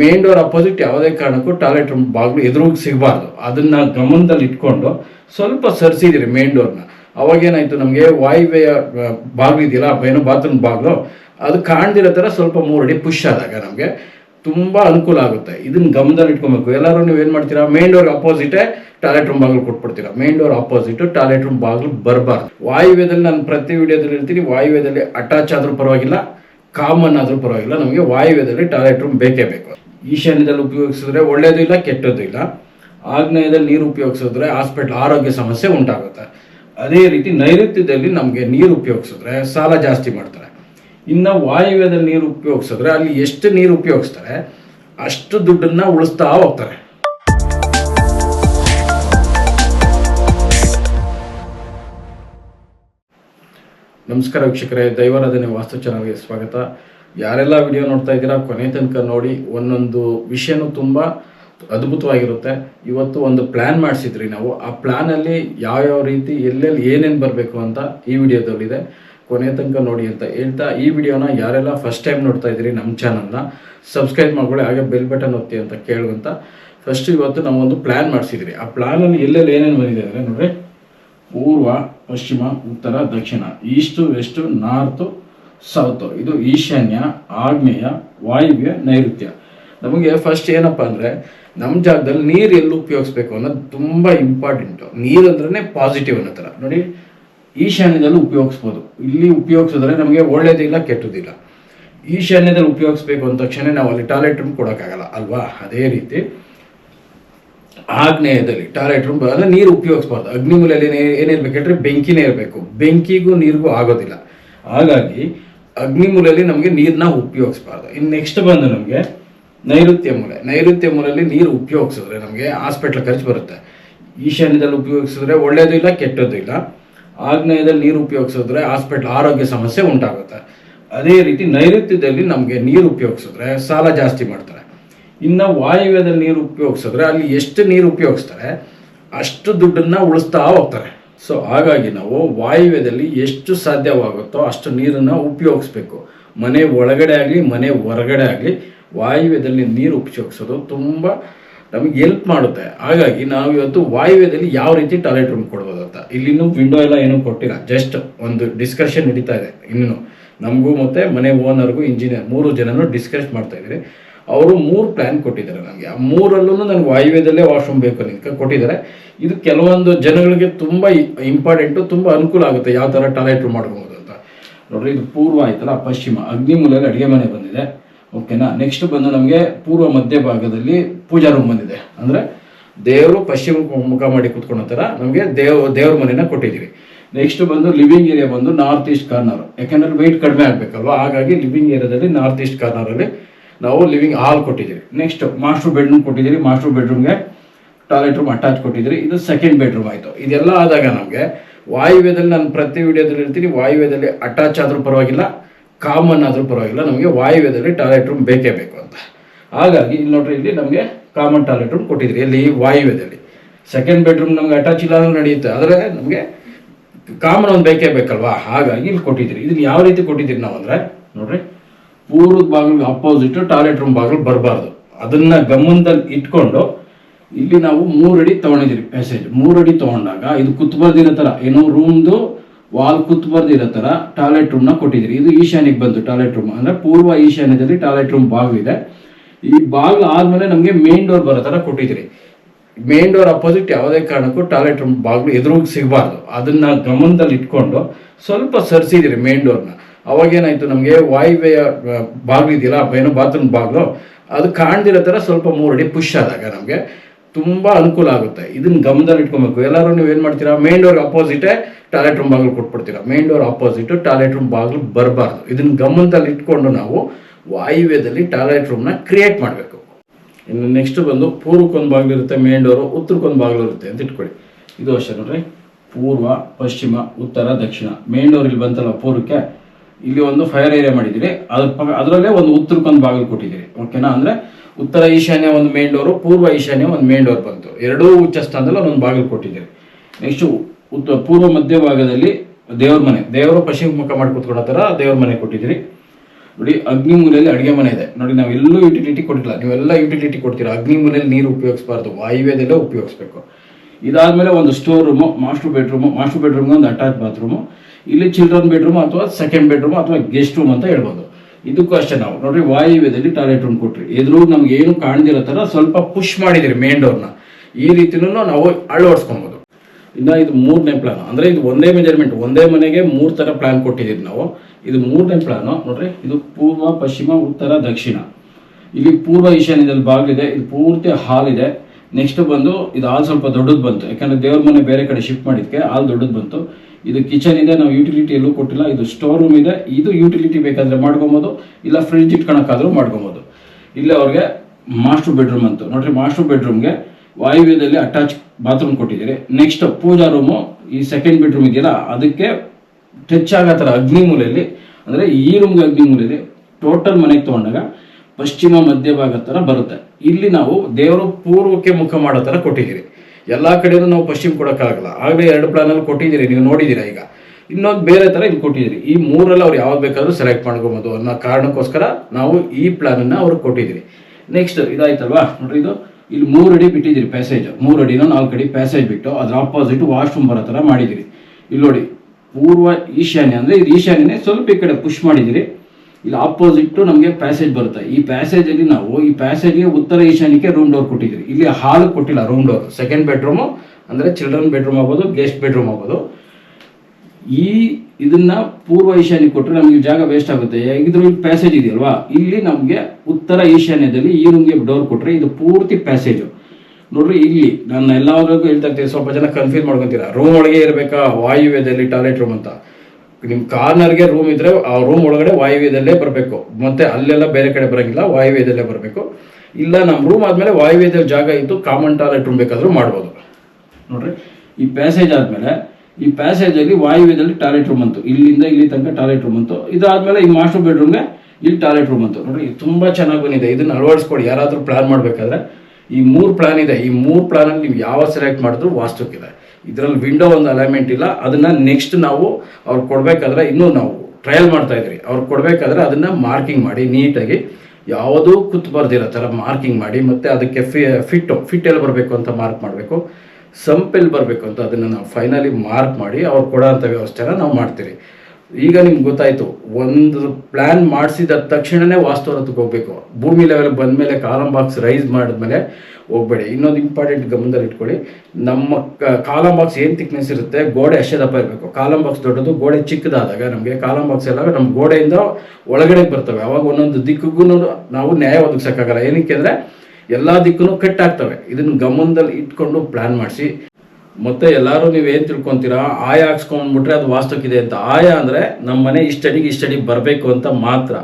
Main door opposite ಯಾವುದೇ ಕಾರಣಕ್ಕೂ toilet room ಬಾಗಿಲು ಎದುರಿಗೆ ಸಿಗಬಾರ್ದು. ಅದನ್ನ ಗಮನದಲ್ಲಿ ಇಟ್ಕೊಂಡು ಸ್ವಲ್ಪ ಸರಿಸಿದಿರಿ ಮೇನ್ ಡೋರ್ನ ಅವಾಗ ಏನಾಯ್ತು ನಮಗೆ ವಾಯುವ್ಯ ಬಾಗಿಲು ಇದೆಯಲ್ಲ ಏನೋ ಬಾತ್ರೂಮ್ ಬಾಗಿಲು, ಅದು ಕಾಣ್ದಿರೋ ಥರ ಸ್ವಲ್ಪ ಮೂರಡಿ ಪುಷ್ ಆದಾಗ ನಮಗೆ ತುಂಬ ಅನುಕೂಲ ಆಗುತ್ತೆ. ಇದನ್ನ ಗಮನದಲ್ಲಿ ಇಟ್ಕೊಬೇಕು. ಎಲ್ಲರೂ ನೀವು ಏನು ಮಾಡ್ತೀರಾ? ಮೇನ್ ಡೋರ್ ಅಪೋಸಿಟೇ ಟಾಯ್ಲೆಟ್ ರೂಮ್ ಬಾಗಿಲು ಕೊಟ್ಬಿಡ್ತೀರಾ? Main door opposite toilet room ಬಾಗಿಲು ಬರಬಾರ್ದು. ವಾಯುವ್ಯದಲ್ಲಿ ನಾನು ಪ್ರತಿ ವಿಡಿಯೋದಲ್ಲಿ ಹೇಳ್ತೀನಿ ವಾಯುವ್ಯದಲ್ಲಿ ಅಟ್ಯಾಚ್ ಆದರೂ ಪರವಾಗಿಲ್ಲ ಕಾಮನ್ ಆದರೂ ಪರವಾಗಿಲ್ಲ, ನಮಗೆ ವಾಯುವ್ಯದಲ್ಲಿ ಟಾಯ್ಲೆಟ್ ರೂಮ್ ಬೇಕೇ ಬೇಕು. ಈಶಾನ್ಯದಲ್ಲಿ ಉಪಯೋಗಿಸಿದ್ರೆ ಒಳ್ಳೇದು ಇಲ್ಲ, ಕೆಟ್ಟದ್ದು ಇಲ್ಲ. ಆಗ್ನೇಯದಲ್ಲಿ ನೀರು ಉಪಯೋಗಿಸಿದ್ರೆ ಹಾಸ್ಪಿಟ್ಲ್ ಆರೋಗ್ಯ ಸಮಸ್ಯೆ ಉಂಟಾಗುತ್ತೆ. ಅದೇ ರೀತಿ ನೈಋತ್ಯದಲ್ಲಿ ನಮಗೆ ನೀರು ಉಪಯೋಗಿಸಿದ್ರೆ ಸಾಲ ಜಾಸ್ತಿ ಮಾಡ್ತಾರೆ. ಇನ್ನು ವಾಯುವ್ಯದಲ್ಲಿ ನೀರು ಉಪಯೋಗಿಸಿದ್ರೆ ಅಲ್ಲಿ ಎಷ್ಟು ನೀರು ಉಪಯೋಗಿಸ್ತಾರೆ, ಅಷ್ಟು ದುಡ್ಡನ್ನ ಉಳಿಸ್ತಾ ಹೋಗ್ತಾರೆ. ನಮಸ್ಕಾರ ವೀಕ್ಷಕರೇ, ದೈವಾರಾಧನೆ ವಾಸ್ತು ಚಾನಲ್ಗೆ ಸ್ವಾಗತ. ಯಾರೆಲ್ಲ ವಿಡಿಯೋ ನೋಡ್ತಾ ಇದ್ದೀರಾ, ಕೊನೆ ತನಕ ನೋಡಿ. ಒಂದೊಂದು ವಿಷಯನೂ ತುಂಬ ಅದ್ಭುತವಾಗಿರುತ್ತೆ. ಇವತ್ತು ಒಂದು ಪ್ಲ್ಯಾನ್ ಮಾಡಿಸಿದ್ರಿ ನಾವು. ಆ ಪ್ಲ್ಯಾನಲ್ಲಿ ಯಾವ್ಯಾವ ರೀತಿ, ಎಲ್ಲೆಲ್ಲಿ ಏನೇನು ಬರಬೇಕು ಅಂತ ಈ ವಿಡಿಯೋದಲ್ಲಿದೆ. ಕೊನೆ ತನಕ ನೋಡಿ ಅಂತ ಹೇಳ್ತಾ, ಈ ವಿಡಿಯೋನ ಯಾರೆಲ್ಲ ಫಸ್ಟ್ ಟೈಮ್ ನೋಡ್ತಾ ಇದ್ದೀರಿ ನಮ್ಮ ಚಾನಲ್ನ ಸಬ್ಸ್ಕ್ರೈಬ್ ಮಾಡ್ಕೊಳ್ಳಿ, ಹಾಗೆ ಬೆಲ್ ಬಟನ್ ಒತ್ತಿ ಅಂತ ಕೇಳುವಂತ. ಫಸ್ಟ್ ಇವತ್ತು ನಾವು ಒಂದು ಪ್ಲ್ಯಾನ್ ಮಾಡಿಸಿದ್ರಿ. ಆ ಪ್ಲ್ಯಾನಲ್ಲಿ ಎಲ್ಲೆಲ್ಲಿ ಏನೇನು ಬಂದಿದೆ ಅಂದರೆ ನೋಡ್ರಿ. ಪೂರ್ವ, ಪಶ್ಚಿಮ, ಉತ್ತರ, ದಕ್ಷಿಣ, ಈಸ್ಟು, ವೆಸ್ಟು, ನಾರ್ತು ಸೌತು ಇದು ಈಶಾನ್ಯ, ಆಗ್ನೇಯ, ವಾಯುವ್ಯ, ನೈಋತ್ಯ. ನಮಗೆ ಫಸ್ಟ್ ಏನಪ್ಪ ಅಂದರೆ ನಮ್ಮ ಜಾಗದಲ್ಲಿ ನೀರು ಎಲ್ಲಿ ಉಪಯೋಗಿಸ್ಬೇಕು ಅನ್ನೋದು ತುಂಬ ಇಂಪಾರ್ಟೆಂಟು ನೀರು ಅಂದ್ರೆ ಪಾಸಿಟಿವ್ ಅನ್ನೋ ಥರ. ನೋಡಿ, ಈಶಾನ್ಯದಲ್ಲಿ ಉಪಯೋಗಿಸ್ಬೋದು. ಇಲ್ಲಿ ಉಪಯೋಗಿಸಿದ್ರೆ ನಮಗೆ ಒಳ್ಳೇದಿಲ್ಲ, ಕೆಟ್ಟದಿಲ್ಲ. ಈಶಾನ್ಯದಲ್ಲಿ ಉಪಯೋಗಿಸ್ಬೇಕು ಅಂದ ತಕ್ಷಣ ನಾವು ಅಲ್ಲಿ ಟಾಯ್ಲೆಟ್ ರೂಮ್ ಕೊಡೋಕ್ಕಾಗಲ್ಲ, ಅಲ್ವಾ? ಅದೇ ರೀತಿ. ಆಗ್ನೇಯದಲ್ಲಿ ಟಾಯ್ಲೆಟ್ ರೂಮ್ ಅಂದರೆ ನೀರು ಉಪಯೋಗಿಸ್ಬಾರ್ದು. ಅಗ್ನಿಮೂಲೆಯಲ್ಲಿ ಏನಿರ್ಬೇಕು ಹೇಳಿದ್ರೆ ಬೆಂಕಿನೇ ಇರಬೇಕು. ಬೆಂಕಿಗೂ ನೀರಿಗೂ ಆಗೋದಿಲ್ಲ. ಹಾಗಾಗಿ ಅಗ್ನಿಮೂಲೆಯಲ್ಲಿ ನಮಗೆ ನೀರನ್ನ ಉಪಯೋಗಿಸ್ಬಾರ್ದು. ಇನ್ನು ನೆಕ್ಸ್ಟ್ ಬಂದು ನಮಗೆ ನೈಋತ್ಯ ಮೂಲೆ. ನೈಋತ್ಯ ಮೂಲೆಯಲ್ಲಿ ನೀರು ಉಪಯೋಗಿಸಿದ್ರೆ ನಮಗೆ ಹಾಸ್ಪಿಟ್ಲ್ ಖರ್ಚು ಬರುತ್ತೆ. ಈಶಾನ್ಯದಲ್ಲಿ ಉಪಯೋಗಿಸಿದ್ರೆ ಒಳ್ಳೇದು ಇಲ್ಲ, ಕೆಟ್ಟದ್ದು ಇಲ್ಲ. ಆಗ್ನೇಯದಲ್ಲಿ ನೀರು ಉಪಯೋಗಿಸಿದ್ರೆ ಹಾಸ್ಪಿಟ್ಲ್ ಆರೋಗ್ಯ ಸಮಸ್ಯೆ ಉಂಟಾಗುತ್ತೆ. ಅದೇ ರೀತಿ ನೈಋತ್ಯದಲ್ಲಿ ನಮಗೆ ನೀರು ಉಪಯೋಗಿಸಿದ್ರೆ ಸಾಲ ಜಾಸ್ತಿ ಮಾಡ್ತಾರೆ. ಇನ್ನು ವಾಯುವ್ಯದಲ್ಲಿ ನೀರು ಉಪಯೋಗಿಸಿದ್ರೆ ಅಲ್ಲಿ ಎಷ್ಟು ನೀರು ಉಪಯೋಗಿಸ್ತಾರೆ, ಅಷ್ಟು ದುಡ್ಡನ್ನು ಉಳಿಸ್ತಾ ಹೋಗ್ತಾರೆ. ಸೊ ಹಾಗಾಗಿ ನಾವು ವಾಯುವ್ಯದಲ್ಲಿ ಎಷ್ಟು ಸಾಧ್ಯವಾಗುತ್ತೋ ಅಷ್ಟು ನೀರನ್ನು ಉಪಯೋಗಿಸ್ಬೇಕು. ಮನೆ ಒಳಗಡೆ ಆಗಲಿ, ಮನೆ ಹೊರಗಡೆ ಆಗಲಿ ವಾಯುವ್ಯದಲ್ಲಿ ನೀರು ಉಪಯೋಗಿಸೋದು ತುಂಬ ನಮಗೆ ಹೆಲ್ಪ್ ಮಾಡುತ್ತೆ. ಹಾಗಾಗಿ ನಾವು ಇವತ್ತು ವಾಯುವ್ಯದಲ್ಲಿ ಯಾವ ರೀತಿ ಟಾಯ್ಲೆಟ್ ರೂಮ್ ಕೊಡ್ಬೋದು ಅಂತ. ಇಲ್ಲಿ ಇನ್ನೂ ವಿಂಡೋ ಎಲ್ಲ ಏನೂ ಕೊಟ್ಟಿಲ್ಲ. ಜಸ್ಟ್ ಒಂದು ಡಿಸ್ಕಷನ್ ನಡೀತಾ ಇದೆ. ಇನ್ನು ನಮಗೂ ಮತ್ತು ಮನೆ ಓನರ್ಗೂ ಇಂಜಿನಿಯರ್ ಮೂರು ಜನನು ಡಿಸ್ಕಸ್ ಮಾಡ್ತಾ ಇದ್ದೀರಿ ಅವರು ಮೂರು ಪ್ಲ್ಯಾನ್ ಕೊಟ್ಟಿದ್ದಾರೆ ನನಗೆ. ಆ ಮೂರಲ್ಲೂ ನನಗೆ ವಾಯುವ್ಯದಲ್ಲೇ ವಾಶ್ರೂಮ್ ಬೇಕು ಅಂತ ಕೊಟ್ಟಿದ್ದಾರೆ. ಇದು ಕೆಲವೊಂದು ಜನಗಳಿಗೆ ತುಂಬ ಇಂಪಾರ್ಟೆಂಟು ತುಂಬ ಅನುಕೂಲ ಆಗುತ್ತೆ ಯಾವ ಥರ ಟಾಯ್ಲೆಟ್ ಮಾಡ್ಬೋದು ಅಂತ. ನೋಡ್ರಿ, ಇದು ಪೂರ್ವ ಆಯ್ತಲ್ಲ, ಪಶ್ಚಿಮ. ಅಗ್ನಿಮೂಲೆಯಲ್ಲಿ ಅಡುಗೆ ಮನೆ ಬಂದಿದೆ. ಓಕೆನಾ ನೆಕ್ಸ್ಟ್ ಬಂದು ನಮಗೆ ಪೂರ್ವ ಮಧ್ಯ ಭಾಗದಲ್ಲಿ ಪೂಜಾ ರೂಮ್ ಬಂದಿದೆ. ಅಂದರೆ ದೇವರು ಪಶ್ಚಿಮ ಮುಖ ಮಾಡಿ ಕುತ್ಕೊಳ್ಳೋ ಥರ ನಮಗೆ ದೇವ ದೇವ್ರ ಮನೆನ ಕೊಟ್ಟಿದ್ದೀವಿ. ನೆಕ್ಸ್ಟ್ ಬಂದು ಲಿವಿಂಗ್ ಏರಿಯಾ ಬಂದು ನಾರ್ತ್ ಈಸ್ಟ್ ಕಾರ್ನರ್ ಯಾಕೆಂದ್ರೆ ವೆಯ್ಟ್ ಕಡಿಮೆ ಆಗಬೇಕಲ್ವಾ? ಹಾಗಾಗಿ ಲಿವಿಂಗ್ ಏರಿಯಾದಲ್ಲಿ ನಾರ್ತ್ ಈಸ್ಟ್ ಕಾರ್ನರಲ್ಲಿ ನಾವು ಲಿವಿಂಗ್ ಹಾಲ್ ಕೊಟ್ಟಿದ್ದೀರಿ ನೆಕ್ಸ್ಟ್ ಮಾಸ್ಟರ್ ಬೆಡ್ರೂಮ್ ಕೊಟ್ಟಿದ್ದೀರಿ. ಮಾಸ್ಟರ್ ಬೆಡ್ರೂಮ್ಗೆ ಟಾಯ್ಲೆಟ್ ರೂಮ್ ಅಟ್ಯಾಚ್ ಕೊಟ್ಟಿದ್ದೀರಿ. ಇದು ಸೆಕೆಂಡ್ ಬೆಡ್ರೂಮ್ ಆಯಿತು. ಇದೆಲ್ಲ ಆದಾಗ ನಮಗೆ ವಾಯುವ್ಯದಲ್ಲಿ ನಾನು ಪ್ರತಿ ವಿಡಿಯೋದಲ್ಲಿ ಇರ್ತೀನಿ ವಾಯುವ್ಯದಲ್ಲಿ ಅಟ್ಯಾಚ್ ಆದರೂ ಪರವಾಗಿಲ್ಲ ಕಾಮನ್ ಆದರೂ ಪರವಾಗಿಲ್ಲ, ನಮಗೆ ವಾಯುವ್ಯದಲ್ಲಿ ಟಾಯ್ಲೆಟ್ ರೂಮ್ ಬೇಕೇ ಬೇಕು ಅಂತ. ಹಾಗಾಗಿ ಇಲ್ಲಿ ನೋಡ್ರಿ, ಇಲ್ಲಿ ನಮಗೆ ಕಾಮನ್ ಟಾಯ್ಲೆಟ್ ರೂಮ್ ಕೊಟ್ಟಿದ್ರಿ ಇಲ್ಲಿ ವಾಯುವ್ಯದಲ್ಲಿ. ಸೆಕೆಂಡ್ ಬೆಡ್ರೂಮ್ ನಮ್ಗೆ ಅಟ್ಯಾಚ್ ಇಲ್ಲ ನಡೆಯುತ್ತೆ. ಆದರೆ ನಮಗೆ ಕಾಮನ್ ಒಂದು ಬೇಕೇ ಬೇಕಲ್ವಾ? ಹಾಗಾಗಿ ಇಲ್ಲಿ ಕೊಟ್ಟಿದ್ದೀರಿ. ಇದನ್ನ ಯಾವ ರೀತಿ ಕೊಟ್ಟಿದ್ದೀರಿ ನಾವು ಅಂದರೆ, ನೋಡ್ರಿ. ಪೂರ್ವದ ಬಾಗಿಲು ಅಪೋಸಿಟ್ ಟಾಯ್ಲೆಟ್ ರೂಮ್ ಬಾಗಿಲು ಬರಬಾರ್ದು. ಅದನ್ನ ಗಮನದಲ್ಲಿ ಇಟ್ಕೊಂಡು ಇಲ್ಲಿ ನಾವು ಮೂರು ಅಡಿ ತಗೊಂಡಿದ್ದೀರಿ ಪ್ಯಾಸೇಜ್ ಮೂರು ಅಡಿ ತಗೊಂಡಾಗ ಇದು ಕುತ್ತು ಬರ್ದಿರೋ ಥರ ಏನೋ ರೂಮ್ದು ವಾಲ್ ಕುತ್ತು ಬರ್ದಿರೋ ಥರ ಟಾಯ್ಲೆಟ್ ರೂಮ್ನ ಕೊಟ್ಟಿದ್ದೀರಿ. ಇದು ಈಶಾನ್ಯಕ್ಕೆ ಬಂತು ಟಾಯ್ಲೆಟ್ ರೂಮ್ ಅಂದರೆ ಪೂರ್ವ ಈಶಾನ್ಯದಲ್ಲಿ ಟಾಯ್ಲೆಟ್ ರೂಮ್ ಬಾಗಿಲಿದೆ ಈ ಬಾಗಿಲು ಆದಮೇಲೆ ನಮಗೆ ಮೇನ್ ಡೋರ್ ಬರೋ ಥರ ಕೊಟ್ಟಿದ್ದೀರಿ. ಮೇನ್ ಡೋರ್ ಅಪೋಸಿಟ್ ಯಾವುದೇ ಕಾರಣಕ್ಕೂ ಟಾಯ್ಲೆಟ್ ರೂಮ್ ಬಾಗಿಲು ಎದುರು ಸಿಗಬಾರ್ದು. ಅದನ್ನ ಗಮನದಲ್ಲಿ ಇಟ್ಕೊಂಡು ಸ್ವಲ್ಪ ಸರ್ಸಿದಿರಿ ಮೇನ್ ಡೋರ್ನ ಅವಾಗೇನಾಯ್ತು ನಮಗೆ ವಾಯುವ್ಯ ಬಾಗಿಲು ಇದೆಯಲ್ಲ ಏನೋ ಬಾತ್ರೂಮ್ ಬಾಗಿಲು, ಅದು ಕಾಣ್ದಿರೋ ಥರ ಸ್ವಲ್ಪ ಮೂರಡಿ ಪುಷ್ ಆದಾಗ ನಮಗೆ ತುಂಬ ಅನುಕೂಲ ಆಗುತ್ತೆ. ಇದನ್ನ ಗಮನದಲ್ಲಿ ಇಟ್ಕೊಬೇಕು. ಎಲ್ಲರೂ ನೀವು ಏನು ಮಾಡ್ತೀರಾ? ಮೇನ್ ಡೋರ್ ಅಪೋಸಿಟೇ ಟಾಯ್ಲೆಟ್ ರೂಮ್ ಬಾಗಿಲು ಕೊಟ್ಬಿಡ್ತೀರಾ? Main door opposite toilet room ಬಾಗಿಲು ಬರಬಾರ್ದು. ಇದನ್ನ ಗಮನದಲ್ಲಿ ಇಟ್ಕೊಂಡು ನಾವು ವಾಯುವ್ಯದಲ್ಲಿ ಟಾಯ್ಲೆಟ್ ರೂಮ್ನ ಕ್ರಿಯೇಟ್ ಮಾಡಬೇಕು. ಇನ್ನು ನೆಕ್ಸ್ಟ್ ಬಂದು ಪೂರ್ವಕ್ಕೊಂದು ಬಾಗಿಲು ಇರುತ್ತೆ ಮೇನ್ ಡೋರು ಉತ್ತರಕ್ಕೊಂದು ಬಾಗಿಲು ಇರುತ್ತೆ ಅಂತ ಇಟ್ಕೊಳ್ಳಿ. ಇದು ಅಷ್ಟೇ ನೋಡ್ರಿ. ಪೂರ್ವ, ಪಶ್ಚಿಮ, ಉತ್ತರ, ದಕ್ಷಿಣ. ಮೇನ್ ಡೋರ್ ಇಲ್ಲಿ ಬಂತಲ್ಲ ಪೂರ್ವಕ್ಕೆ? ಇಲ್ಲಿ ಒಂದು ಫೈರ್ ಏರಿಯಾ ಮಾಡಿದ್ದೀರಿ. ಅದ್ರ ಅದರಲ್ಲೇ ಒಂದು ಉತ್ತರಕ್ಕೊಂದು ಬಾಗಿಲು ಕೊಟ್ಟಿದ್ದೀರಿ. ಓಕೆನಾ ಅಂದ್ರೆ ಉತ್ತರ ಈಶಾನ್ಯ ಒಂದು ಮೇನ್ ಡೋರು ಪೂರ್ವ ಈಶಾನ್ಯ ಒಂದು ಮೇನ್ ಡೋರ್ ಬಂತು. ಎರಡೂ ಉಚ್ಚ ಸ್ಥಾನದಲ್ಲಿ ಒಂದು ಬಾಗಿಲು ಕೊಟ್ಟಿದ್ದೀರಿ. ನೆಕ್ಸ್ಟ್ ಉತ್ತ ಪೂರ್ವ ಮಧ್ಯ ಭಾಗದಲ್ಲಿ ದೇವ್ರ ಮನೆ. ದೇವರು ಪಶ್ಚಿಮ ಮುಖ ಮಾಡಿ ಕೂತ್ಕೊಳ್ಳೋ ಥರ ದೇವ್ರ ಮನೆ ಕೊಟ್ಟಿದ್ದೀರಿ. ನೋಡಿ ಅಗ್ನಿಮೂಲೆಯಲ್ಲಿ ಅಡುಗೆ ಮನೆ ಇದೆ. ನೋಡಿ, ನಾವು ಎಲ್ಲೂ ಯುಟಿಲಿಟಿ ಕೊಟ್ಟಿಲ್ಲ. ನೀವೆಲ್ಲ ಯುಟಿಲಿಟಿ ಕೊಡ್ತೀರಾ. ಅಗ್ನಿಮೂಲೆಯಲ್ಲಿ ನೀರು ಉಪಯೋಗಿಸಬಾರ್ದು. ವಾಯುವ್ಯದಲ್ಲೇ ಉಪಯೋಗಿಸ್ಬೇಕು. ಇದಾದ್ಮೇಲೆ ಒಂದು store room master bedroom master ಬೆಡ್ರೂಮ್ಗೆ ಒಂದು ಅಟ್ಯಾಚ್ ಬಾತ್ರೂಮು ಇಲ್ಲಿ ಚಿಲ್ಡ್ರನ್ ಬೆಡ್ರೂಮ್ ಅಥವಾ ಸೆಕೆಂಡ್ ಬೆಡ್ರೂಮ್ ಅಥವಾ ಗೆಸ್ಟ್ ರೂಮ್ ಅಂತ ಹೇಳ್ಬೋದು. ಇದಕ್ಕೂ ಅಷ್ಟೇ ನಾವು. ನೋಡ್ರಿ ವಾಯುವ್ಯದಲ್ಲಿ ಟಾಯ್ಲೆಟ್ ರೂಮ್ ಕೊಟ್ರಿ. ಎದುರು ನಮ್ಗೆ ಏನು ಕಾಣದಿರೋ ಥರ ಸ್ವಲ್ಪ ಪುಷ್ ಮಾಡಿದಿರಿ ಮೇನ್ ಡೋರ್ನ ಈ ರೀತಿನೂ ನಾವು ಅಳವಡಿಸ್ಕೊಬೋದು. ಇನ್ನು ಇದು ಮೂರನೇ ಪ್ಲಾನ್ ಅಂದ್ರೆ ಇದು ಒಂದೇ ಮೆಜರ್ಮೆಂಟ್ ಒಂದೇ ಮನೆಗೆ ಮೂರು ತರ ಪ್ಲಾನ್ ಕೊಟ್ಟಿದ್ದೀವಿ ನಾವು. ಇದು ಮೂರನೇ ಪ್ಲಾನ್ ನೋಡ್ರಿ, ಇದು ಪೂರ್ವ, ಪಶ್ಚಿಮ, ಉತ್ತರ, ದಕ್ಷಿಣ. ಇಲ್ಲಿ ಪೂರ್ವ ಈಶಾನ್ಯದಲ್ಲಿ ಬಾಗಿಲಿದೆ. ಇದು ಪೂರ್ತಿ ಹಾಲ್ ಇದೆ. ನೆಕ್ಸ್ಟ್ ಬಂದು, ಇದು ಹಾಲ್ ಸ್ವಲ್ಪ ದೊಡ್ಡದು ಬಂತು. ಯಾಕಂದ್ರೆ ದೇವ್ರ ಮನೆ ಬೇರೆ ಕಡೆ ಶಿಫ್ಟ್ ಮಾಡಿದ್ಕೆ ಹಾಲ್ ದೊಡ್ಡದು ಬಂತು. ಇದು ಕಿಚನ್ ಇದೆ, ನಾವು ಯುಟಿಲಿಟಿ ಎಲ್ಲೂ ಕೊಟ್ಟಿಲ್ಲ. ಇದು ಸ್ಟೋರ್ ರೂಮ್ ಇದೆ. ಇದು ಯುಟಿಲಿಟಿ ಬೇಕಾದ್ರೆ ಮಾಡ್ಕೊಬೋದು. ಇಲ್ಲ ಫ್ರಿಡ್ಜ್ ಇಟ್ಕೊಳಕ್ಕಾದ್ರೂ ಮಾಡ್ಕೊಬೋದು. ಇಲ್ಲಿ ಅವ್ರಿಗೆ ಮಾಸ್ಟರ್ ಬೆಡ್ರೂಮ್ ಅಂತು ನೋಡ್ರಿ ಮಾಸ್ಟರ್ ಬೆಡ್ರೂಮ್ಗೆ ವಾಯುವ್ಯದಲ್ಲಿ ಅಟ್ಯಾಚ್ ಬಾತ್ರೂಮ್ ಕೊಟ್ಟಿದ್ದೀರಿ. ನೆಕ್ಸ್ಟ್ ಪೂಜಾ ರೂಮು ಈ ಸೆಕೆಂಡ್ ಬೆಡ್ರೂಮ್ ಇದೆಯಲ್ಲ, ಅದಕ್ಕೆ ಟಚ್ ಆಗೋ ಥರ ಅಗ್ನಿ ಮೂಲೆಯಲ್ಲಿ ಅಂದರೆ ಈ ರೂಮ್ಗೆ ಅಗ್ನಿ ಮೂಲೆಯಲ್ಲಿ ಟೋಟಲ್ ಮನೆಗೆ ತೊಗೊಂಡಾಗ ಪಶ್ಚಿಮ ಮಧ್ಯಭಾಗ ಥರ ಬರುತ್ತೆ. ಇಲ್ಲಿ ನಾವು ದೇವರು ಪೂರ್ವಕ್ಕೆ ಮುಖ ಮಾಡೋ ಥರ ಕೊಟ್ಟಿದ್ದೀರಿ. ಎಲ್ಲ ಕಡೆಯೂ ನಾವು ಪಶ್ಚಿಮ ಕೊಡೋಕ್ಕಾಗಲ್ಲ. ಆಗಲೇ ಎರಡು ಪ್ಲಾನಲ್ಲಿ ಕೊಟ್ಟಿದ್ದೀರಿ. ನೀವು ನೋಡಿದ್ದೀರಾ ಈಗ? ಇನ್ನೊಂದು ಬೇರೆ ಥರ ಇಲ್ಲಿ ಕೊಟ್ಟಿದ್ದೀರಿ. ಈ ಮೂರಲ್ಲಿ ಅವ್ರು ಯಾವ್ದು ಬೇಕಾದರೂ ಸೆಲೆಕ್ಟ್ ಮಾಡ್ಕೊಬೋದು ಅನ್ನೋ ಕಾರಣಕ್ಕೋಸ್ಕರ ನಾವು ಈ ಪ್ಲಾನನ್ನು ಅವ್ರಿಗೆ ಕೊಟ್ಟಿದ್ದೀರಿ. ನೆಕ್ಸ್ಟ್ ಇದಾಯ್ತಲ್ವಾ? ನೋಡ್ರಿ ಇದು. ಇಲ್ಲಿ ಮೂರು ಅಡಿ ಬಿಟ್ಟಿದ್ದೀರಿ ಪ್ಯಾಸೇಜ್ ಮೂರು ಅಡಿನೋ ನಾಲ್ಕು ಅಡಿ ಪ್ಯಾಸೇಜ್ ಬಿಟ್ಟು ಅದ್ರ ಆಪೋಸಿಟ್ ವಾಶ್ರೂಮ್ ಬರೋ ಥರ ಮಾಡಿದ್ದೀರಿ. ಇಲ್ಲಿ ನೋಡಿ, ಪೂರ್ವ ಈಶಾನ್ಯ ಅಂದರೆ ಇದು ಈಶಾನ್ಯನೇ ಸ್ವಲ್ಪ ಈ ಕಡೆ ಪುಷ್ ಮಾಡಿದ್ದೀರಿ. ಇಲ್ಲಿ ಆಪೋಸಿಟ್ ನಮಗೆ ಪ್ಯಾಸೇಜ್ ಬರುತ್ತೆ. ಈ ಪ್ಯಾಸೇಜ್ ಅಲ್ಲಿ ನಾವು ಈ ಪ್ಯಾಸೇಜ್ಗೆ ಉತ್ತರ ಈಶಾನ್ಯಕ್ಕೆ ರೂಮ್ ಡೋರ್ ಕೊಟ್ಟಿದ್ದೀರಿ ಇಲ್ಲಿ ಹಾಲ್ ಕೊಟ್ಟಿಲ್ಲ ರೂಮ್ ಡೋರ್ ಸೆಕೆಂಡ್ ಬೆಡ್ರೂಮು ಅಂದ್ರೆ ಚಿಲ್ಡ್ರನ್ ಬೆಡ್ರೂಮ್ ಆಗ್ಬೋದು ಗೆಸ್ಟ್ ಬೆಡ್ರೂಮ್ ಆಗ್ಬೋದು. ಈ ಇದನ್ನ ಪೂರ್ವ ಈಶಾನ್ಯ ಕೊಟ್ಟರೆ ನಮಗೆ ಜಾಗ ವೇಸ್ಟ್ ಆಗುತ್ತೆ. ಇದ್ರಲ್ಲಿ ಪ್ಯಾಸೇಜ್ ಇದೆಯಲ್ವಾ? ಇಲ್ಲಿ ನಮಗೆ ಉತ್ತರ ಈಶಾನ್ಯದಲ್ಲಿ ಈ ರೂಮ್ಗೆ ಡೋರ್ ಕೊಟ್ಟರೆ ಇದು ಪೂರ್ತಿ ಪ್ಯಾಸೇಜು ನೋಡ್ರಿ, ಇಲ್ಲಿ ನಾನು ಎಲ್ಲರಿಗೂ ಹೇಳ್ತಾ ಇರ್ತೀನಿ, ಸ್ವಲ್ಪ ಜನ ಕನ್ಫ್ಯೂಸ್ ಮಾಡ್ಕೊಂತೀರಾ. ರೂಮ್ ಒಳಗೆ ಇರಬೇಕಾ? ವಾಯುವ್ಯದಲ್ಲಿ ಟಾಯ್ಲೆಟ್ ರೂಮ್ ಅಂತ. ನಿಮ್ ಕಾರ್ನರ್ಗೆ ರೂಮ್ ಇದ್ರೆ ಆ ರೂಮ್ ಒಳಗಡೆ ವಾಯುವ್ಯದಲ್ಲೇ ಬರಬೇಕು. ಮತ್ತೆ ಅಲ್ಲೆಲ್ಲ ಬೇರೆ ಕಡೆ ಬರಂಗಿಲ್ಲ, ವಾಯುವ್ಯದಲ್ಲೇ ಬರಬೇಕು. ಇಲ್ಲ ನಮ್ಮ ರೂಮ್ ಆದ್ಮೇಲೆ ವಾಯುವ್ಯದಲ್ಲಿ ಜಾಗ ಇದ್ದು ಕಾಮನ್ ಟಾಯ್ಲೆಟ್ ರೂಮ್ ಬೇಕಾದ್ರೂ ಮಾಡ್ಬೋದು. ನೋಡ್ರಿ, ಈ ಪ್ಯಾಸೇಜ್ ಆದ್ಮೇಲೆ, ಈ ಪ್ಯಾಸೇಜ್ ಅಲ್ಲಿ ವಾಯುವ್ಯದಲ್ಲಿ ಟಾಯ್ಲೆಟ್ ರೂಮ್ ಅಂತು, ಇಲ್ಲಿಂದ ಇಲ್ಲಿ ತನಕ ಟಾಯ್ಲೆಟ್ ರೂಮ್ ಅಂತು, ಇದಾದ್ಮೇಲೆ ಈ ಮಾಸ್ಟರ್ ಬೆಡ್ರೂಮ್ಗೆ ಇಲ್ಲಿ ಟಾಯ್ಲೆಟ್ ರೂಮ್ ಅಂತು. ನೋಡ್ರಿ ತುಂಬಾ ಚೆನ್ನಾಗಿ ಬಂದಿದೆ. ಇದನ್ನ ಅಳವಡಿಸ್ಕೊಡಿ, ಯಾರಾದ್ರೂ ಪ್ಲಾನ್ ಮಾಡ್ಬೇಕಾದ್ರೆ. ಈ ಮೂರು ಪ್ಲಾನ್ ಇದೆ. ಈ ಮೂರು ಪ್ಲಾನ್ ಅಲ್ಲಿ ನೀವು ಯಾವ ಸೆಲೆಕ್ಟ್ ಮಾಡಿದ್ರು ವಾಸ್ತುಕ್ಕಿದೆ. ಇದರಲ್ಲಿ ವಿಂಡೋ ಒಂದು ಅಲೈನ್ಮೆಂಟ್ ಇಲ್ಲ, ಅದನ್ನು ನೆಕ್ಸ್ಟ್ ನಾವು ಅವ್ರು ಕೊಡಬೇಕಾದ್ರೆ ಇನ್ನೂ ನಾವು ಟ್ರಯಲ್ ಮಾಡ್ತಾ ಇದ್ರಿ ಅವ್ರು ಕೊಡಬೇಕಾದ್ರೆ ಅದನ್ನು ಮಾರ್ಕಿಂಗ್ ಮಾಡಿ, ನೀಟಾಗಿ ಯಾವುದೂ ಕುತ್ತು ಬರ್ದಿರೋ ಥರ ಮಾರ್ಕಿಂಗ್ ಮಾಡಿ, ಮತ್ತು ಅದಕ್ಕೆ ಫಿ ಫಿಟ್ಟು ಫಿಟ್ಟೆಲ್ಲಿ ಬರಬೇಕು ಅಂತ ಮಾರ್ಕ್ ಮಾಡಬೇಕು ಸಂಪೆಲ್ಲಿ ಬರಬೇಕು ಅಂತ ಅದನ್ನು ನಾವು ಫೈನಲಿ ಮಾರ್ಕ್ ಮಾಡಿ ಅವ್ರು ಕೊಡೋ ಅಂಥ ವ್ಯವಸ್ಥೆನ ನಾವು ಮಾಡ್ತೀರಿ. ಈಗ ನಿಮ್ಗೆ ಗೊತ್ತಾಯ್ತು, ಒಂದು ಪ್ಲಾನ್ ಮಾಡಿಸಿದ ತಕ್ಷಣನೇ ವಾಸ್ತುರತ್ವಕ್ಕೆ ಹೋಗ್ಬೇಕು. ಭೂಮಿ ಲೆವೆಲ್ ಬಂದಮೇಲೆ ಕಾಲಮ್ ಬಾಕ್ಸ್ ರೈಸ್ ಮಾಡಿದ್ಮೇಲೆ ಹೋಗ್ಬೇಡಿ. ಇನ್ನೊಂದು ಇಂಪಾರ್ಟೆಂಟ್ ಗಮನದಲ್ಲಿ ಇಟ್ಕೊಳ್ಳಿ. ನಮ್ಮ ಕಾಲಮ್ ಬಾಕ್ಸ್ ಏನು ತಿಕ್ನೆಸ್ ಇರುತ್ತೆ? ಗೋಡೆ ಅಷ್ಟೇ ದಪ್ಪ ಇರಬೇಕು. ಕಾಲಮ್ ಬಾಕ್ಸ್ ದೊಡ್ಡದು, ಗೋಡೆ ಚಿಕ್ಕದಾದಾಗ ನಮಗೆ ಕಾಲಮ್ ಬಾಕ್ಸ್ ಎಲ್ಲ ನಮ್ಮ ಗೋಡೆಯಿಂದ ಒಳಗಡೆ ಬರ್ತವೆ. ಅವಾಗ ಒಂದೊಂದು ದಿಕ್ಕಿಗೂ ನಾವು ನ್ಯಾಯ ಒದಗಿಸೋಕ್ಕಾಗಲ್ಲ. ಏನಕ್ಕೆ ಅಂದರೆ, ಎಲ್ಲ ದಿಕ್ಕೂ ಕಟ್ ಆಗ್ತವೆ. ಇದನ್ನ ಗಮನದಲ್ಲಿ ಇಟ್ಕೊಂಡು ಪ್ಲಾನ್ ಮಾಡಿಸಿ. ಮತ್ತೆ ಎಲ್ಲರೂ ನೀವು ಏನು ತಿಳ್ಕೊಂತೀರಾ? ಆಯ ಹಾಕ್ಸ್ಕೊಂಡ್ಬಿಟ್ರೆ ಅದು ವಾಸ್ತುಕ್ಕಿದೆ ಅಂತ. ಆಯ ಅಂದರೆ ನಮ್ಮ ಮನೆ ಇಷ್ಟಡಿಗೆ ಇಷ್ಟಡಿ ಬರಬೇಕು ಅಂತ ಮಾತ್ರ.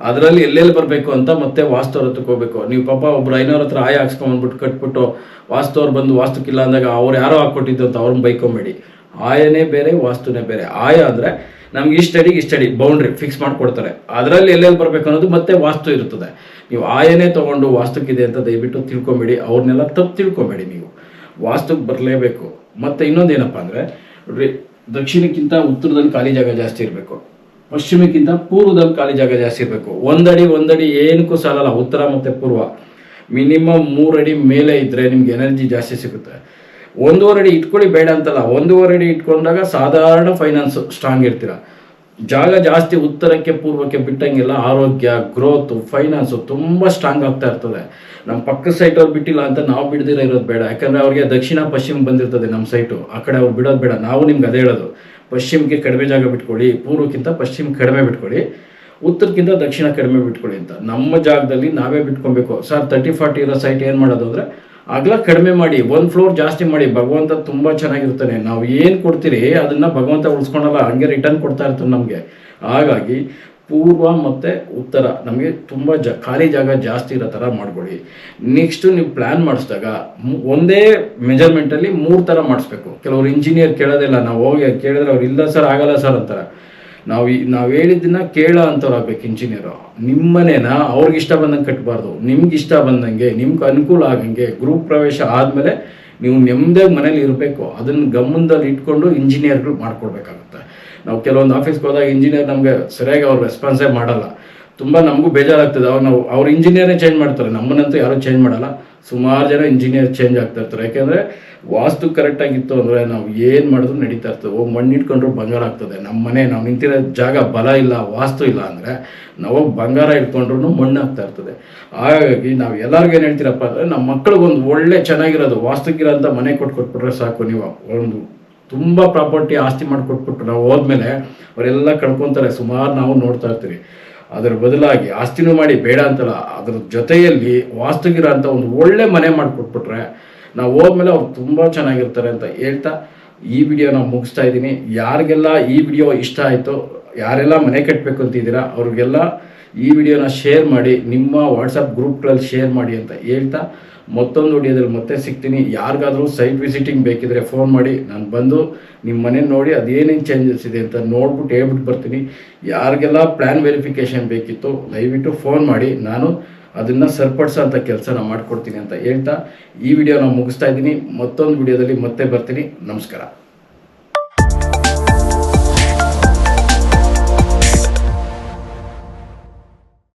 ಅದರಲ್ಲಿ ಎಲ್ಲೆಲ್ಲಿ ಬರಬೇಕು ಅಂತ ಮತ್ತೆ ವಾಸ್ತು ಹತ್ರಕ್ಕೆ ಹೋಗ್ಬೇಕು. ನೀವು ಪಾಪ ಒಬ್ರು ಐನೋರ್ ಹತ್ರ ಆಯ ಹಾಕ್ಸ್ಕೊಂಡ್ಬಿಟ್ಟು ಕಟ್ಬಿಟ್ಟು ವಾಸ್ತು ಅವ್ರು ಬಂದು ವಾಸ್ತುಕ್ಕಿಲ್ಲ ಅಂದಾಗ ಅವ್ರು ಯಾರೋ ಹಾಕ್ಕೊಟ್ಟಿದ್ದು ಅಂತ ಅವ್ರನ್ನ ಬೈಕೊಂಬೇಡಿ. ಆಯನೇ ಬೇರೆ, ವಾಸ್ತುನೇ ಬೇರೆ. ಆಯ ಅಂದರೆ ನಮ್ಗೆ ಇಷ್ಟಡಿಗೆ ಇಷ್ಟಡಿ ಬೌಂಡ್ರಿ ಫಿಕ್ಸ್ ಮಾಡಿಕೊಡ್ತಾರೆ. ಅದರಲ್ಲಿ ಎಲ್ಲೆಲ್ಲಿ ಬರಬೇಕು ಅನ್ನೋದು ಮತ್ತೆ ವಾಸ್ತು ಇರ್ತದೆ. ನೀವು ಆಯನೇ ತಗೊಂಡು ವಾಸ್ತುಕ್ಕಿದೆ ಅಂತ ದಯವಿಟ್ಟು ತಿಳ್ಕೊಬೇಡಿ. ಅವ್ರನ್ನೆಲ್ಲ ತಪ್ಪು ತಿಳ್ಕೊಬೇಡಿ ನೀವು. ವಾಸ್ತುಕ್ಕೆ ಬರಲೇಬೇಕು. ಮತ್ತೆ ಇನ್ನೊಂದು ಏನಪ್ಪ ಅಂದರೆ ದಕ್ಷಿಣಕ್ಕಿಂತ ಉತ್ತರದಲ್ಲಿ ಖಾಲಿ ಜಾಗ ಜಾಸ್ತಿ ಇರಬೇಕು. ಪಶ್ಚಿಮಕ್ಕಿಂತ ಪೂರ್ವದಲ್ಲಿ ಖಾಲಿ ಜಾಗ ಜಾಸ್ತಿ ಇರಬೇಕು. ಒಂದಡಿ ಒಂದಡಿ ಏನಕ್ಕೂ ಸಾಲಲ್ಲ, ಉತ್ತರ ಮತ್ತು ಪೂರ್ವ. ಮಿನಿಮಮ್ ಮೂರಡಿ ಮೇಲೆ ಇದ್ರೆ ನಿಮ್ಗೆ ಎನರ್ಜಿ ಜಾಸ್ತಿ ಸಿಗುತ್ತೆ. ಒಂದೂವರೆ ಅಡಿ ಇಟ್ಕೊಳ್ಳಿ, ಬೇಡ ಅಂತಲ್ಲ. ಒಂದೂವರೆ ಅಡಿ ಇಟ್ಕೊಂಡಾಗ ಸಾಧಾರಣ ಫೈನಾನ್ಸ್ ಸ್ಟ್ರಾಂಗ್ ಇರ್ತೀರ. ಜಾಗ ಜಾಸ್ತಿ ಉತ್ತರಕ್ಕೆ, ಪೂರ್ವಕ್ಕೆ ಬಿಟ್ಟಂಗಿಲ್ಲ ಆರೋಗ್ಯ ಗ್ರೋತ್ ಫೈನಾನ್ಸು ತುಂಬ ಸ್ಟ್ರಾಂಗ್ ಆಗ್ತಾ ಇರ್ತದೆ. ನಮ್ಮ ಪಕ್ಕದ ಸೈಟ್ ಅವ್ರು ಬಿಟ್ಟಿಲ್ಲ ಅಂತ ನಾವು ಬಿಡದಿರ ಇರೋದು ಬೇಡ. ಯಾಕಂದ್ರೆ ಅವ್ರಿಗೆ ದಕ್ಷಿಣ, ಪಶ್ಚಿಮ ಬಂದಿರ್ತದೆ ನಮ್ಮ ಸೈಟು ಆ ಕಡೆ ಅವ್ರು ಬಿಡೋದು ಬೇಡ. ನಾವು ನಿಮ್ಗೆ ಅದೇ ಹೇಳೋದು. ಪಶ್ಚಿಮಕ್ಕೆ ಕಡಿಮೆ ಜಾಗ ಬಿಟ್ಕೊಳ್ಳಿ, ಪೂರ್ವಕ್ಕಿಂತ ಪಶ್ಚಿಮ ಕಡಿಮೆ ಬಿಟ್ಕೊಳ್ಳಿ, ಉತ್ತರಕ್ಕಿಂತ ದಕ್ಷಿಣ ಕಡಿಮೆ ಬಿಟ್ಕೊಳ್ಳಿ ಅಂತ. ನಮ್ಮ ಜಾಗದಲ್ಲಿ ನಾವೇ ಬಿಟ್ಕೊಬೇಕು. ಸರ್ ತರ್ಟಿ ಫಾರ್ಟಿ ಇರೋ ಸೈಟ್ ಏನು ಮಾಡೋದು ಅಂದರೆ, ಅಗಲ ಕಡಿಮೆ ಮಾಡಿ ಒಂದು ಫ್ಲೋರ್ ಜಾಸ್ತಿ ಮಾಡಿ, ಭಗವಂತ ತುಂಬ ಚೆನ್ನಾಗಿರ್ತಾನೆ. ನಾವು ಏನು ಕೊಡ್ತೀರಿ, ಅದನ್ನ ಭಗವಂತ ಉಳಿಸ್ಕೊಳಲ್ಲ. ಹಂಗೆ ರಿಟರ್ನ್ ಕೊಡ್ತಾ ಇರ್ತಾನೆ ನಮಗೆ. ಹಾಗಾಗಿ ಪೂರ್ವ ಮತ್ತು ಉತ್ತರ. ನಮಗೆ ತುಂಬ ಜ, ಖಾಲಿ ಜಾಗ ಜಾಸ್ತಿ ಇರೋ ಥರ ಮಾಡ್ಕೊಳ್ಳಿ ನೆಕ್ಸ್ಟು ನೀವು ಪ್ಲ್ಯಾನ್ ಮಾಡಿಸಿದಾಗ ಒಂದೇ ಮೆಜರ್ಮೆಂಟಲ್ಲಿ ಮೂರು ಥರ ಮಾಡಿಸ್ಬೇಕು. ಕೆಲವರು ಇಂಜಿನಿಯರ್ ಕೇಳೋದಿಲ್ಲ, ನಾವು ಹೋಗಿ ಕೇಳಿದ್ರೆ ಅವ್ರು, ಇಲ್ಲ ಸರ್, ಆಗಲ್ಲ ಸರ್ ಅಂತಾರೆ. ನಾವು ನಾವು ಹೇಳಿದ್ದನ್ನ ಕೇಳ ಅಂಥವ್ರು ಆಗ್ಬೇಕು ಇಂಜಿನಿಯರು ನಿಮ್ಮನೇನ ಅವ್ರಿಗೆ ಇಷ್ಟ ಬಂದಂಗೆ ಕಟ್ಟಬಾರ್ದು ನಿಮ್ಗೆ ಇಷ್ಟ ಬಂದಂಗೆ, ನಿಮ್ಗೆ ಅನುಕೂಲ ಆಗಂಗೆ ಗ್ರೂಪ್ ಪ್ರವೇಶ ಆದಮೇಲೆ ನೀವು ನೆಮ್ಮದಿಯಾಗಿ ಮನೇಲಿ ಇರಬೇಕು. ಅದನ್ನು ಗಮನದಲ್ಲಿ ಇಟ್ಕೊಂಡು ಇಂಜಿನಿಯರ್ಗಳು ಮಾಡ್ಕೊಡ್ಬೇಕಾಗುತ್ತೆ. ನಾವು ಕೆಲವೊಂದು ಆಫೀಸ್ಗೆ ಹೋದಾಗ ಇಂಜಿನಿಯರ್ ನಮಗೆ ಸರಿಯಾಗಿ ಅವ್ರು ರೆಸ್ಪಾನ್ಸೇ ಮಾಡಲ್ಲ. ತುಂಬ ನಮಗೂ ಬೇಜಾರಾಗ್ತದೆ. ಅವ್ರು ನಾವು, ಅವ್ರ ಇಂಜಿನಿಯರೇ ಚೇಂಜ್ ಮಾಡ್ತಾರೆ. ನಮ್ಮನ್ನಂತೂ ಯಾರೂ ಚೇಂಜ್ ಮಾಡಲ್ಲ. ಸುಮಾರು ಜನ ಇಂಜಿನಿಯರ್ ಚೇಂಜ್ ಆಗ್ತಾ ಇರ್ತಾರೆ. ಯಾಕೆಂದರೆ ವಾಸ್ತು ಕರೆಕ್ಟಾಗಿತ್ತು ಅಂದರೆ ನಾವು ಏನು ಮಾಡಿದ್ರು ನಡೀತಾ ಇರ್ತದೆ. ಓ, ಮಣ್ಣು ಇಟ್ಕೊಂಡ್ರು ಬಂಗಾರ ಆಗ್ತದೆ. ನಮ್ಮ ಮನೆ ನಾವು ನಿಂತಿರೋ ಜಾಗ ಬಲ ಇಲ್ಲ, ವಾಸ್ತು ಇಲ್ಲ ಅಂದರೆ ನಾವು ಬಂಗಾರ ಇಟ್ಕೊಂಡ್ರು ಮಣ್ಣು ಆಗ್ತಾ ಇರ್ತದೆ. ಹಾಗಾಗಿ ನಾವು ಎಲ್ಲರಿಗೂ ಏನು ಹೇಳ್ತೀರಪ್ಪ ಅಂದರೆ ನಮ್ಮ ಮಕ್ಳಿಗೊಂದು ಒಳ್ಳೆ ಚೆನ್ನಾಗಿರೋದು ವಾಸ್ತುಗಿರೋಂಥ ಮನೆ ಕೊಟ್ಟು ಕೊಟ್ಬಿಟ್ರೆ ಸಾಕು ನೀವು. ಒಂದು ತುಂಬ ಪ್ರಾಪರ್ಟಿ ಆಸ್ತಿ ಮಾಡಿಕೊಟ್ಬಿಟ್ಟು ನಾವು ಹೋದ್ಮೇಲೆ ಅವರೆಲ್ಲ ಕಳ್ಕೊತಾರೆ, ಸುಮಾರು ನಾವು ನೋಡ್ತಾ ಇರ್ತೀವಿ ಅದರ ಬದಲಾಗಿ ಆಸ್ತಿನೂ ಮಾಡಿ ಬೇಡ ಅಂತಲ್ಲ, ಅದ್ರ ಜೊತೆಯಲ್ಲಿ ವಾಸ್ತುಗಿರೋಂಥ ಒಂದು ಒಳ್ಳೆ ಮನೆ ಮಾಡಿಕೊಟ್ಬಿಟ್ರೆ ನಾವು ಹೋದ್ಮೇಲೆ ಅವ್ರು ತುಂಬ ಚೆನ್ನಾಗಿರ್ತಾರೆ ಅಂತ ಹೇಳ್ತಾ ಈ ವಿಡಿಯೋ ನಾವು ಮುಗಿಸ್ತಾ ಇದ್ದೀನಿ. ಯಾರಿಗೆಲ್ಲ ಈ ವಿಡಿಯೋ ಇಷ್ಟ ಆಯಿತು, ಯಾರೆಲ್ಲ ಮನೆ ಕಟ್ಟಬೇಕು ಅಂತಿದ್ದೀರಾ, ಅವ್ರಿಗೆಲ್ಲ ಈ ವಿಡಿಯೋನ ಶೇರ್ ಮಾಡಿ, ನಿಮ್ಮ ವಾಟ್ಸಪ್ ಗ್ರೂಪ್ಗಳಲ್ಲಿ ಶೇರ್ ಮಾಡಿ ಅಂತ ಹೇಳ್ತಾ ಮತ್ತೊಂದು ವಿಡಿಯೋದಲ್ಲಿ ಮತ್ತೆ ಸಿಗ್ತೀನಿ. ಯಾರಿಗಾದರೂ ಸೈಟ್ ವಿಸಿಟಿಂಗ್ ಬೇಕಿದ್ರೆ ಫೋನ್ ಮಾಡಿ. ನಾನು ಬಂದು ನಿಮ್ಮ ಮನೆ ನೋಡಿ ಅದೇನೇನು ಚೇಂಜಸ್ ಇದೆ ಅಂತ ನೋಡ್ಬಿಟ್ಟು ಹೇಳ್ಬಿಟ್ಟು ಬರ್ತೀನಿ. ಯಾರಿಗೆಲ್ಲ ಪ್ಲ್ಯಾನ್ ವೆರಿಫಿಕೇಷನ್ ಬೇಕಿತ್ತು, ದಯವಿಟ್ಟು ಫೋನ್ ಮಾಡಿ. ನಾನು ಅದನ್ನು ಸರಿಪಡಿಸೋ ಅಂಥ ನಾನು ಮಾಡಿಕೊಡ್ತೀನಿ ಅಂತ ಹೇಳ್ತಾ ಈ ವಿಡಿಯೋ ವಿಡಿಯೋನ ಮುಗಿಸ್ತಾ ಇದ್ದೀನಿ. ಮತ್ತೊಂದು ವಿಡಿಯೋದಲ್ಲಿ ಮತ್ತೆ ಬರ್ತೀನಿ. ನಮಸ್ಕಾರ.